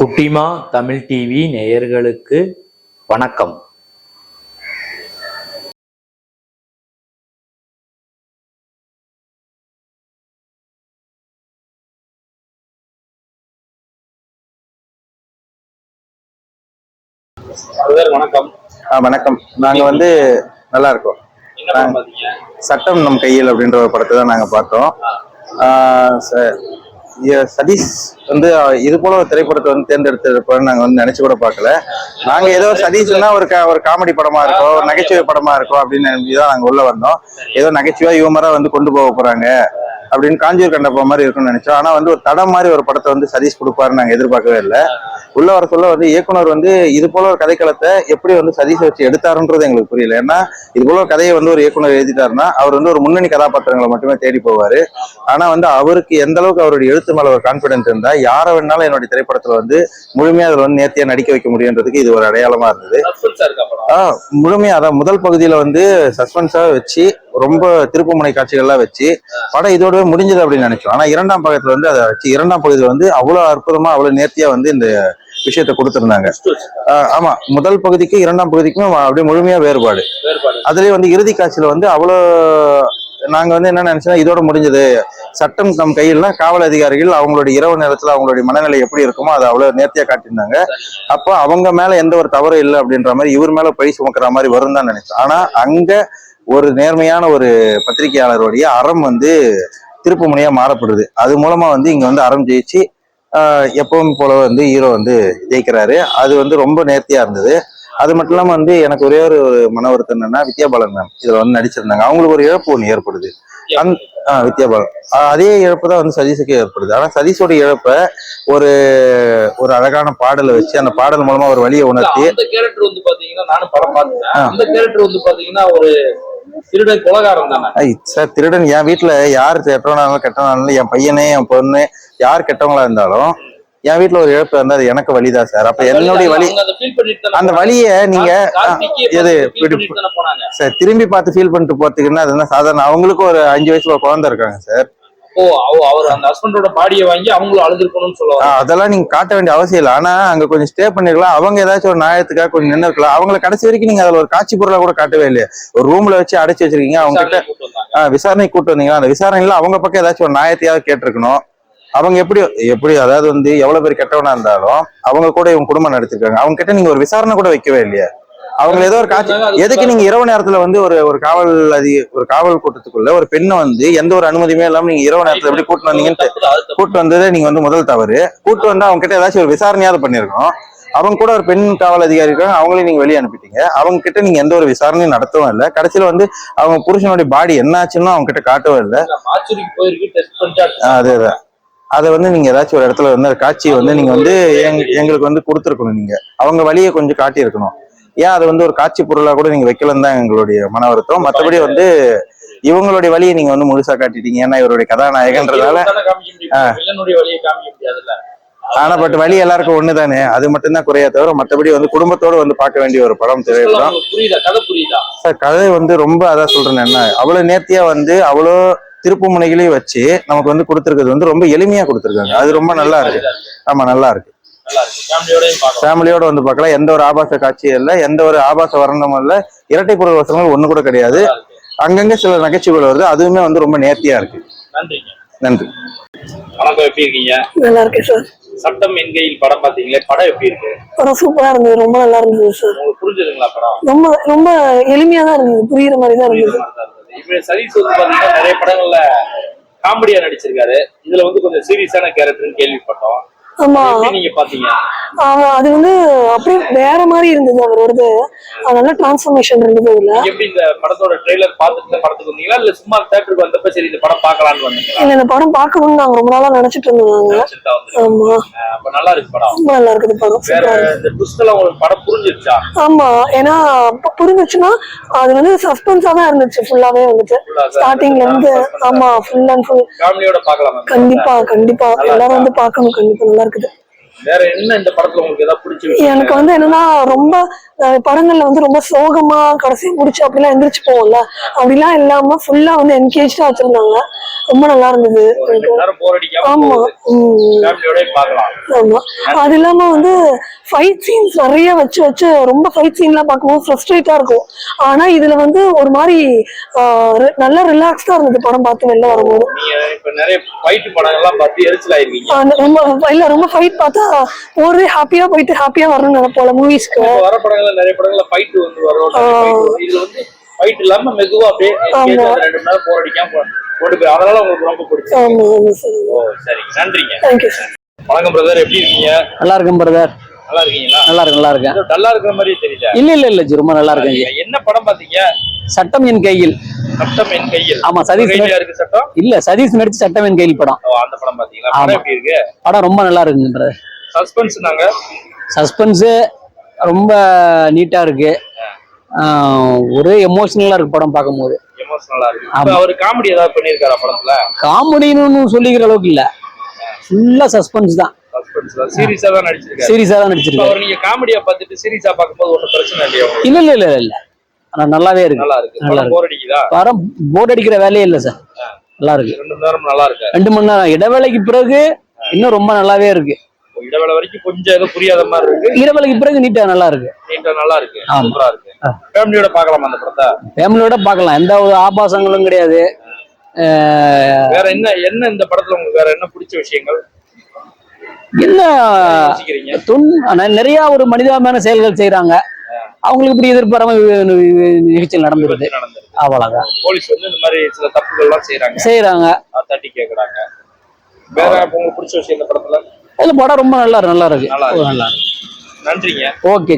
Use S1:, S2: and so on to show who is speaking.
S1: குட்டிமா தமிழ் டிவி நேயர்களுக்கு வணக்கம்.
S2: வணக்கம்.
S3: வணக்கம். நாங்க வந்து நல்லா இருக்கோம் சட்டம் நம் கையில் அப்படின்ற ஒரு படத்தை தான் நாங்க பார்த்தோம். சதீஷ் வந்து இது போல ஒரு திரைப்படத்தை வந்து தேர்ந்தெடுத்திருப்போம்னு நாங்க வந்து நினைச்சு கூட பார்க்கல. நாங்க ஏதோ சதீஷ்னா ஒரு கா- ஒரு காமெடி படமா இருக்கோ ஒரு நகைச்சுவை படமா இருக்கோ அப்படின்னு நம்பி தான் நாங்க உள்ள வந்தோம். ஏதோ நகைச்சுவா ஹியூமரா வந்து கொண்டு போக போறாங்க. அப்படின்னு காஞ்சூர் கண்டப்ப மாதிரி இருக்கும்னு நினைச்சோம். ஆனா வந்து ஒரு தடம் மாதிரி ஒரு படத்தை வந்து சதீஷ் கொடுப்பாருன்னு நாங்க எதிர்பார்க்கவே இல்லை. உள்ள வர சொல்ல வந்து இயக்குனர் வந்து இது போல ஒரு கதைக்களத்தை எப்படி வந்து சதீஷை வச்சு எடுத்தாருன்றது எங்களுக்கு புரியல. ஏன்னா இது போல ஒரு கதையை வந்து ஒரு இயக்குனர் எழுதிட்டாருன்னா அவர் வந்து ஒரு முன்னணி கதாபாத்திரங்களை மட்டுமே தேடி போவாரு. ஆனா வந்து அவருக்கு எந்த அளவுக்கு அவருடைய எழுத்து மேல ஒரு கான்பிடன்ஸ் இருந்தா யாரை வேணாலும் என்னுடைய திரைப்படத்துல வந்து முழுமையா அதுல வந்து நேர்த்தியா நடிக்க வைக்க முடியுன்றதுக்கு இது ஒரு அடையாளமா இருந்தது. முழுமையா அதான் முதல் பகுதியில வந்து சஸ்பென்ஸா வச்சு ரொம்ப திருப்புமுனை காட்சிகள்லாம் வச்சு படம் இதோடவே முடிஞ்சது அப்படின்னு நினைச்சோம். ஆனா இரண்டாம் பக்கத்துல வந்து அதை வச்சு இரண்டாம் பகுதியில வந்து அவ்வளவு அற்புதமா அவ்வளவு நேர்த்தியா வந்து இந்த விஷயத்தை கொடுத்திருந்தாங்க. ஆஹ் ஆமா முதல் பகுதிக்கு இரண்டாம் பகுதிக்கும் அப்படியே முழுமையா வேறுபாடு. அதுலயே வந்து இறுதி காட்சியில வந்து அவ்வளோ நாங்க வந்து என்ன நினைச்சோம் இதோட முடிஞ்சது. சட்டம் நம் கையில்னா காவல் அதிகாரிகள் அவங்களுடைய இரவு நேரத்துல அவங்களுடைய மனநிலை எப்படி இருக்குமோ அதை அவ்வளவு நேர்த்தியா காட்டியிருந்தாங்க. அப்போ அவங்க மேல எந்த ஒரு தவறு இல்லை அப்படின்ற மாதிரி இவர் மேல பழி சுமக்கிற மாதிரி வரும் தான் நினைச்சோம். ஆனா அங்க ஒரு நேர்மையான ஒரு பத்திரிகையாளருடைய அறம் வந்து திருப்பு முனையா மாறப்படுது. அது மூலமா வந்து இங்க வந்து அறம் ஜெயிச்சு எப்பவும் போல வந்து ஹீரோ வந்து ஜெயிக்கிறாரு. அது வந்து ரொம்ப நேர்த்தியா இருந்தது. அது மட்டும் இல்லாம வந்து எனக்கு ஒரே ஒரு மன வருத்தம் என்னன்னா வித்யாபாலன் மேம் இதுல வந்து நடிச்சிருந்தாங்க. அவங்களுக்கு ஒரு இழப்பு ஒன்று ஏற்படுது. அந் ஆஹ் வித்யாபாலன். ஆஹ் அதே இழப்பு தான் வந்து சதீஷுக்கு ஏற்படுது. ஆனா சதீஷோட இழப்பை ஒரு ஒரு அழகான பாடலை வச்சு அந்த பாடல் மூலமா ஒரு வழியை உணர்த்தி
S2: அந்த கேரக்டர் வந்து பாத்தீங்கன்னா நானும் படம் பார்த்தேன். அந்த கேரக்டர் வந்து பாத்தீங்கன்னா ஒரு திருடன் கொலகாரம் தானே?
S3: சார் திருடன் என் வீட்டுல யார் கெட்டவனாலும் கெட்டவனாலும் என் பையனே என் பொண்ணு யார் கெட்டவங்களா இருந்தாலும் என் வீட்டுல ஒரு இழப்பு இருந்தா அது எனக்கு வலிதான் சார். அப்ப என்னுடைய
S2: தானே
S3: அந்த. வலியை நீங்க எது சார் திரும்பி பார்த்து ஃபீல் பண்ணிட்டு போறதுக்குன்னா அது என்ன சாதாரண அவங்களுக்கும் ஒரு அஞ்சு வயசுல குழந்தை இருக்காங்க சார்.
S2: ஓ அவ- அவர் அந்த ஹஸ்பண்டோட பாடியை வாங்கி அவங்களும் அழுதுருக்கணும்னு சொல்லுவாங்க
S3: அதெல்லாம் நீங்க காட்ட வேண்டிய அவசியம் இல்லை. ஆனா அங்க கொஞ்சம் ஸ்டே பண்ணிருக்கலாம். அவங்க ஏதாச்சும் ஒரு நியாயத்துக்காக கொஞ்சம் நின்று இருக்கலாம். அவங்கள கடைசி வரைக்கும் நீங்க அதுல ஒரு காட்சி பொருளா கூட காட்டவே இல்லையே. ஒரு ரூம்ல வச்சு அடைச்சு வச்சிருக்கீங்க. அவங்க கிட்ட விசாரணை கூட்டு வந்தீங்களா? அந்த விசாரணையில அவங்க பக்கம் ஏதாச்சும் ஒரு நியாயத்தையாவது கேட்டிருக்கணும். அவங்க எப்படி எப்படி அதாவது வந்து எவ்வளவு பேர் கெட்டவனா இருந்தாலும் அவங்க கூட இவங்க குடும்பம் நடத்திருக்காங்க. அவங்க கிட்ட நீங்க ஒரு விசாரணை கூட வைக்கவே இல்லையே. அவங்க ஏதோ ஒரு காட்சி எதுக்கு நீங்க இரவு நேரத்துல வந்து ஒரு ஒரு காவல் அதி ஒரு காவல் கூட்டத்துக்குள்ள ஒரு பெண்ணை வந்து எந்த ஒரு அனுமதியுமே இல்லாம நீங்க இரவு நேரத்துல எப்படி கூட்டு வந்தீங்கன்னு. கூட்டு வந்ததே நீங்க வந்து முதல் தவறு. கூட்டு வந்து அவங்க கிட்ட ஏதாச்சும் ஒரு விசாரணையாவது பண்ணிருக்கணும். அவங்க கூட ஒரு பெண் காவல் அதிகாரி இருக்காங்க அவங்களையும் நீங்க வெளியே அனுப்பிட்டீங்க. அவங்க கிட்ட நீங்க எந்த ஒரு விசாரணையும் நடத்தவும் இல்லை. கடைசியில வந்து அவங்க புருஷனுடைய பாடி என்னாச்சுன்னு அவங்க கிட்ட காட்டவும் இல்லை. ஆஹ் அதே வந்து நீங்க ஏதாச்சும் ஒரு இடத்துல வந்து காட்சியை வந்து நீங்க வந்து எங்க- எங்களுக்கு வந்து கொடுத்துருக்கணும் நீங்க. அவங்க வழியை கொஞ்சம் காட்டியிருக்கணும். ஏன் அதை வந்து ஒரு காட்சி பொருளா கூட நீங்க வைக்கலன்னு தான் எங்களுடைய மன வருத்தம். மற்றபடி வந்து இவங்களுடைய வழியை நீங்க வந்து முழுசா காட்டிட்டீங்க. ஏன்னா இவருடைய கதாநாயகன்றதால ஆனா பட் வழி எல்லாருக்கும் ஒண்ணுதானே? அது மட்டும்தான் குறையா தவிர மற்றபடி வந்து குடும்பத்தோட வந்து பார்க்க வேண்டிய ஒரு படம் திரைப்படம்
S2: உங்களுக்கு புரியுதா? கதை புரியுதா?
S3: சார் கதை வந்து ரொம்ப அதான் சொல்றேன் என்ன அவ்வளவு நேர்த்தியா வந்து அவ்வளோ திருப்பு முனைகளையும் வச்சு நமக்கு வந்து கொடுத்துருக்கிறது வந்து ரொம்ப எளிமையா கொடுத்துருக்காங்க. அது ரொம்ப நல்லா இருக்கு. ஆமா நல்லா இருக்கு. ஃபேமிலியோட வந்து பார்க்கலாம். எந்த ஒரு ஆபாச காட்சியும் இல்லை. எந்த ஒரு ஆபாச வர்ணமும் இல்லை. இரட்டை பொருள் வசனங்கள் ஒண்ணு கூட கிடையாது. அங்கங்க சில நகைச்சுவைகள் வருது. அதுவுமே வந்து ரொம்ப நேர்த்தியா இருக்கு.
S2: நன்றிங்க.
S3: நன்றி.
S2: வணக்கம். எப்படி இருக்கீங்க?
S4: நல்லா இருக்கு சார்.
S2: சட்டம் என்கையில் படம் பாத்தீங்களே படம் எப்படி இருக்கு?
S4: படம் சூப்பரா இருந்தது. ரொம்ப நல்லா இருந்தது சார்.
S2: உங்களுக்கு புரிஞ்சுதுங்களா படம்?
S4: ரொம்ப ரொம்ப எளிமையா தான் இருந்தது. புரியுற மாதிரி தான் இருந்தது.
S2: இப்ப சதீஷ் வந்து பாத்தீங்கன்னா நிறைய படங்கள்ல காமெடியா நடிச்சிருக்காரு. இதுல வந்து கொஞ்சம் சீரியஸான கேரக்டர்னு கேள்விப்பட்டோம்.
S4: ஆமா
S2: எப்படி நீங்க பாத்தீங்க
S4: அது வந்து அப்படியே வேற மாதிரி இருந்தது. அவர் வருது அது நல்ல டிரான்ஸ்ஃபர்மேஷன் இருந்தது
S2: நீங்க எப்படி இந்த படத்தோட ட்ரெய்லர் பார்த்துட்டு படத்துக்கு வந்தீங்களா? இல்ல சும்மா தேட்டருக்கு வந்தப்ப சரி இந்த படம் பார்க்கலாம்னு வந்தீங்களா?
S4: இல்ல இந்த படம் பார்க்கணும்னு நாங்க ரொம்ப நாளா நினைச்சிட்டு
S2: வந்தீங்க.
S4: ஆமா.
S2: அப்ப நல்லா இருக்கு படம்.
S4: ரொம்ப நல்லா இருக்குது படம்.
S2: வேற. இந்த எல்லாம் உங்களுக்கு படம் புரிஞ்சிருச்சா?
S4: ஆமா. ஏன்னா புரிஞ்சுச்சுன்னா அது வந்து சஸ்பென்ஸா தான் இருந்துச்சு. ஃபுல்லாவே வந்துட்டு. ஸ்டார்டிங்ல இருந்து ஆமா ஃபுல் அண்ட் ஃபுல்
S2: ஃபேமிலியோட பார்க்கலாம்?
S4: கண்டிப்பா கண்டிப்பா. எல்லாரும் வந்து பார்க்கணும். கண்டிப்பா நல்லா இருக்குது.
S2: வேற என்ன இந்த படத்துல உங்களுக்கு ஏதாவது பிடிச்ச
S4: எனக்கு வந்து என்னன்னா ரொம்ப படங்கள்ல வந்து ரொம்ப சோகமா கடைசியா முடிச்சு அப்படிலாம் எந்திரிச்சு போவோம்ல. அப்படிலாம் இல்லாம ஃபுல்லா வந்து என்கேஜா வச்சிருந்தாங்க. ரொம்ப நல்லா இருந்தது. ஆமா. ஆமா. அது இல்லாம வந்து ஃபைட் சீன்ஸ் நிறைய வச்சு வச்சு ரொம்ப ஃபைட் சீன்லாம் பார்க்கும்போது ஃப்ரஸ்ட்ரேட்டா இருக்கும். ஆனா இதுல வந்து ஒரு மாதிரி நல்லா ரிலாக்ஸ்டா இருந்தது படம் பார்த்து வெளில வரும்போது.
S2: நிறைய ஃபைட் படங்கள்லாம் பார்த்து எரிச்சல் ஆயிருக்கீங்க
S4: ரொம்ப இல்ல ரொம்ப ஃபைட் பார்த்தா ஒரு ஹாப்பியா போயிட்டு ஹாப்பியா வரணும்னு நினைப்போல மூவிஸ்க்கு
S2: வர படங்கள்ல நிறைய படங்கள்ல ஃபைட் வந்து வரும். இதுல வந்து ஃபைட் இல்லாம மெதுவா அப்படியே ரெண்டு மணி நேரம் போர் அடிக்காம போ- கொண்டு போய் அதனால உங்களுக்கு ரொம்ப
S4: சார்
S2: ஓ சரிங்க. நன்றிங்க.
S4: தேங்க்யூ சார்
S2: வணக்கம் பிரதர் எப்படி இருக்கீங்க?
S5: நல்லா இருக்கும் பிரதர்
S2: நல்லா இருக்கீங்களா?
S5: நல்லா இருக்கு நல்லா இருக்கேன்.
S2: டல்லா இருக்கிற மாதிரி தெரியல.
S5: இல்ல இல்ல இல்ல ரொம்ப நல்லா இருக்கேன்
S2: என்ன படம் பாத்தீங்க
S5: சட்டம் என் கையில்.
S2: சட்டம் என் கையில்.
S5: ஆமா சதீஷ்
S2: இருக்கு சட்டம்?
S5: இல்ல சதீஷ் நடிச்ச சட்டம் என் கையில் படம்.
S2: ஓ, அந்த படம் பாத்தீங்களா படம்
S5: ஆமா.
S2: எப்படி இருக்கு?
S5: படம் ரொம்ப நல்லா இருக்குங்க பிரதர்
S2: சஸ்பென்ஸ் நாங்க
S5: சஸ்பென்ஸ் ரொம்ப நீட்டா இருக்கு. ஒரே எமோஷனலா இருக்கு படம் பார்க்கும்போது.
S2: அவர் காமெடி ஏதாவது பண்ணிருக்காரா படத்துல?
S5: காமெடின்னு சொல்லிக்கிற அளவுக்கு இல்ல. ஃபுல்லா சஸ்பென்ஸ் தான்.
S2: சீரியஸா தான். நடிச்சிருக்காரு.
S5: சீரியஸா தான்
S2: நீங்க காமெடியா பார்த்துட்டு சீரியஸா பார்க்கும்போது ஒண்ணும் பிரச்சனை இல்லையா உங்களுக்கு?
S5: இல்ல இல்ல இல்ல இல்ல ஆனா நல்லாவே இருக்கு.
S2: நல்லா இருக்கு.
S5: நல்லா
S2: போர் அடிக்குதா?
S5: படம் அடிக்கிற வேலையே இல்ல சார் நல்லா இருக்கு.
S2: ரெண்டு மணி நேரம் நல்லா இருக்கு?
S5: ரெண்டு மணி நேரம். இடைவேளைக்கு பிறகு இன்னும் ரொம்ப நல்லாவே இருக்கு.
S2: இடைவேளை வரைக்கும் கொஞ்சம் ஏதோ புரியாத மாதிரி இருக்கு.
S5: இடைவேளைக்கு பிறகு நீட்டா நல்லா இருக்கு.
S2: நீட்டா நல்லா இருக்கு. சூப்பரா இருக்கு. ஃபேமிலியோட பார்க்கலாம் அந்த படத்தை.
S5: ஃபேமிலியோட பார்க்கலாம். எந்த ஒரு ஆபாசங்களும் கிடையாது.
S2: வேற என்ன என்ன இந்த படத்துல உங்களுக்கு வேற என்ன பிடிச்ச விஷயங்கள்?
S5: என்ன? துன் நிறைய ஒரு மனிதாபிமான செயல்கள் செய்றாங்க. அவங்களுக்கு இப்படி எதிர்பாராம நிகழ்ச்சிகள் நடந்துருது அவ்வளவுதான்.
S2: போலீஸ் வந்து இந்த மாதிரி சில தப்புகள் எல்லாம் செய்யறாங்க
S5: செய்யறாங்க
S2: தட்டி கேக்குறாங்க. வேற உங்களுக்கு பிடிச்ச விஷயம் இந்த படத்துல?
S5: அதுல படம் ரொம்ப நல்லா இருக்கு நல்லா இருக்கு
S2: நல்லா இருக்கு.
S5: நல்லா இருக்கு.
S2: நன்றிங்க.
S5: ஓகே.